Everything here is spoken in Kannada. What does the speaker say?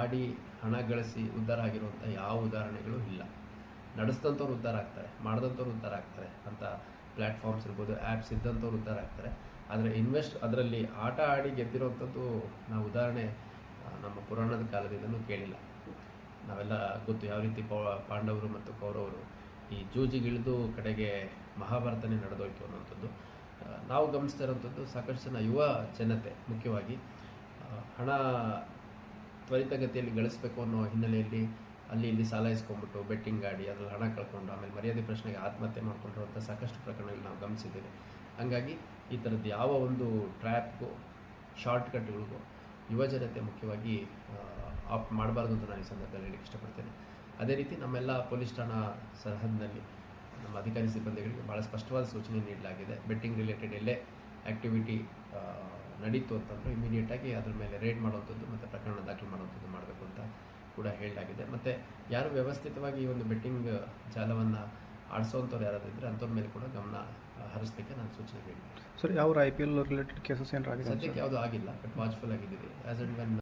ಆಡಿ ಹಣ ಗಳಿಸಿ ಉದ್ಧಾರ ಆಗಿರುವಂಥ ಯಾವ ಉದಾಹರಣೆಗಳು ಇಲ್ಲ. ನಡೆಸಿದಂಥವ್ರು ಉದ್ಧಾರ ಆಗ್ತಾರೆ ಮಾಡಿದಂಥವ್ರು ಉದ್ಧಾರ ಆಗ್ತಾರೆ ಅಂತ ಪ್ಲ್ಯಾಟ್ಫಾರ್ಮ್ಸ್ ಇರ್ಬೋದು ಆ್ಯಪ್ಸ್ ಇದ್ದಂಥವ್ರು ಉದ್ಧಾರ ಆಗ್ತಾರೆ. ಆದರೆ ಇನ್ವೆಸ್ಟ್ ಅದರಲ್ಲಿ ಆಟ ಆಡಿ ಗೆದ್ದಿರೋವಂಥದ್ದು ನಾವು ಉದಾಹರಣೆ ನಮ್ಮ ಪುರಾಣದ ಕಾಲದಿಂದಲೂ ಕೇಳಿಲ್ಲ. ನಾವೆಲ್ಲ ಗೊತ್ತು ಯಾವ ರೀತಿ ಪಾಂಡವರು ಮತ್ತು ಕೌರವರು ಈ ಜೂಜಿಗಿಳಿದು ಕಡೆಗೆ ಮಹಾಭಾರತನೇ ನಡೆದೋಯ್ತು ಅನ್ನೋಂಥದ್ದು ನಾವು ಗಮನಿಸ್ತಾ ಇರೋಂಥದ್ದು ಸಾಕಷ್ಟು ಜನ ಯುವ ಜನತೆ ಮುಖ್ಯವಾಗಿ. ಹಣ ತ್ವರಿತಗತಿಯಲ್ಲಿ ಗಳಿಸಬೇಕು ಅನ್ನೋ ಹಿನ್ನೆಲೆಯಲ್ಲಿ ಅಲ್ಲಿ ಇಲ್ಲಿ ಸಾಲ ಇಸ್ಕೊಂಡ್ಬಿಟ್ಟು ಬೆಟ್ಟಿಂಗ್ ಆಡಿ ಅದ್ರಲ್ಲಿ ಹಣ ಕಳ್ಕೊಂಡು ಆಮೇಲೆ ಮರ್ಯಾದೆ ಪ್ರಶ್ನೆಗೆ ಆತ್ಮಹತ್ಯೆ ಮಾಡ್ಕೊಂಡಿರುವಂಥ ಸಾಕಷ್ಟು ಪ್ರಕರಣಗಳು ನಾವು ಗಮನಿಸಿದ್ದೇವೆ. ಹಾಗಾಗಿ ಈ ಥರದ್ದು ಯಾವ ಒಂದು ಟ್ರ್ಯಾಪ್ಗೂ, ಶಾರ್ಟ್ಕಟ್ಗಳಿಗೂ ಯುವಜನತೆ ಮುಖ್ಯವಾಗಿ ಆಪ್ ಮಾಡಬಾರ್ದು ಅಂತ ನಾನು ಈ ಸಂದರ್ಭದಲ್ಲಿ ಹೇಳಕ್ಕೆ ಇಷ್ಟಪಡ್ತೇನೆ. ಅದೇ ರೀತಿ ನಮ್ಮೆಲ್ಲ ಪೊಲೀಸ್ ಠಾಣಾ ಸರಹದ್ದಿನಲ್ಲಿ ನಮ್ಮ ಅಧಿಕಾರಿ ಸಿಬ್ಬಂದಿಗಳಿಗೆ ಭಾಳ ಸ್ಪಷ್ಟವಾದ ಸೂಚನೆ ನೀಡಲಾಗಿದೆ. ಬೆಟ್ಟಿಂಗ್ ರಿಲೇಟೆಡ್ ಎಲ್ಲೇ ಆ್ಯಕ್ಟಿವಿಟಿ ನಡೀತು ಅಂತಂದರೆ ಇಮಿಡಿಯೇಟಾಗಿ ಅದ್ರ ಮೇಲೆ ರೇಡ್ ಮಾಡುವಂಥದ್ದು ಮತ್ತು ಪ್ರಕರಣ ದಾಖಲು ಮಾಡುವಂಥದ್ದು ಮಾಡಬೇಕು ಅಂತ ಕೂಡ ಹೇಳಲಾಗಿದೆ. ಮತ್ತು ಯಾರು ವ್ಯವಸ್ಥಿತವಾಗಿ ಈ ಒಂದು ಬೆಟ್ಟಿಂಗ್ ಜಾಲವನ್ನು ಆಡಿಸೋವಂಥವ್ರು ಯಾರಾದರೂ ಇದ್ದರೆ ಅಂಥವ್ರ ಮೇಲೆ ಕೂಡ ಗಮನ ಹರಿಸ್ಲಿಕ್ಕೆ ನಾನು ಸೂಚನೆ ನೀಡಿದ್ದೆ ಸರ್ ಯಾವ I P L related cases ಏನಾರು ಸದ್ಯಕ್ಕೆ ಯಾವುದೂ ಆಗಿಲ್ಲ ಬಟ್ ವಾಚ್ಫುಲ್ ಆಗಿದ್ದೀವಿ. As and when